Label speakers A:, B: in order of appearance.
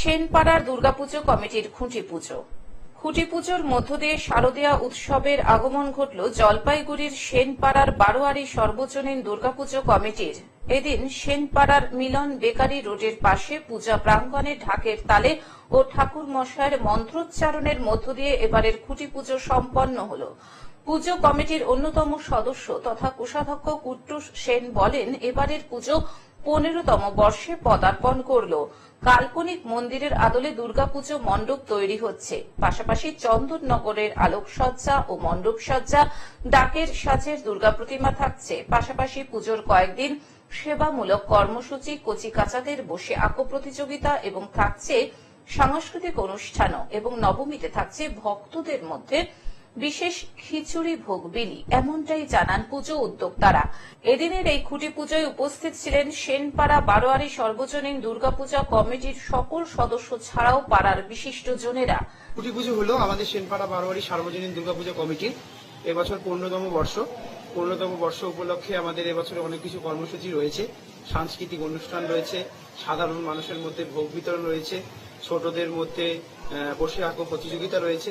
A: সেনপাড়ার দুর্গাপুজো কমিটির খুঁটি পুজো খুঁটি পুজোর মধ্য দিয়ে শারদীয়া উৎসবের আগমন ঘটল জলপাইগুড়ির সেনপাড়ার বারোয়ারি সর্বজনীন দুর্গাপুজো কমিটির। এদিন সেনপাড়ার মিলন বেকারি রোডের পাশে পূজা প্রাঙ্গণে ঢাকের তালে ও ঠাকুর মশাইয়ের মন্ত্রোচ্চারণের মধ্য দিয়ে এবারের খুঁটি পুজো সম্পন্ন হল। পুজো কমিটির অন্যতম সদস্য তথা কোষাধ্যক্ষ কুট্টুস সেন বলেন, এবারের পুজো পনেরোতম বর্ষে পদার্পণ করল। কাল্পনিক মন্দিরের আদলে দুর্গাপুজো মণ্ডপ তৈরি হচ্ছে। পাশাপাশি চন্দননগরের আলোকসজ্জা ও মণ্ডপ সজ্জা ডাকের সাজের দুর্গা প্রতিমা থাকছে। পাশাপাশি পুজোর কয়েকদিন সেবামূলক কর্মসূচি কচি কাচাদের বসে আঁকো প্রতিযোগিতা এবং থাকছে সাংস্কৃতিক অনুষ্ঠানও এবং নবমীতে থাকছে ভক্তদের মধ্যে বিশেষ খিচুড়ি ভোগ বিলি, এমনটাই জানান পুজো উদ্যোক্তারা। এদিনের এই খুঁটি পুজোয় উপস্থিত ছিলেন সেনপাড়া বারোয়ারি সর্বজনীন দুর্গাপূজা কমিটির সকল সদস্য ছাড়াও পাড়ার বিশিষ্ট জনেরা।
B: কুটি পুজো হলো আমাদের সেনপাড়া বারোয়ারি সার্বজনীন দুর্গাপূজা কমিটির এবছর পনেরোতম বর্ষ। পনেরোতম বর্ষ উপলক্ষে আমাদের এবছর অনেক কিছু কর্মসূচি রয়েছে। সাংস্কৃতিক অনুষ্ঠান রয়েছে, সাধারণ মানুষের মধ্যে ভোগ বিতরণ রয়েছে, ছোটদের মধ্যে বসে আঁকো প্রতিযোগিতা রয়েছে।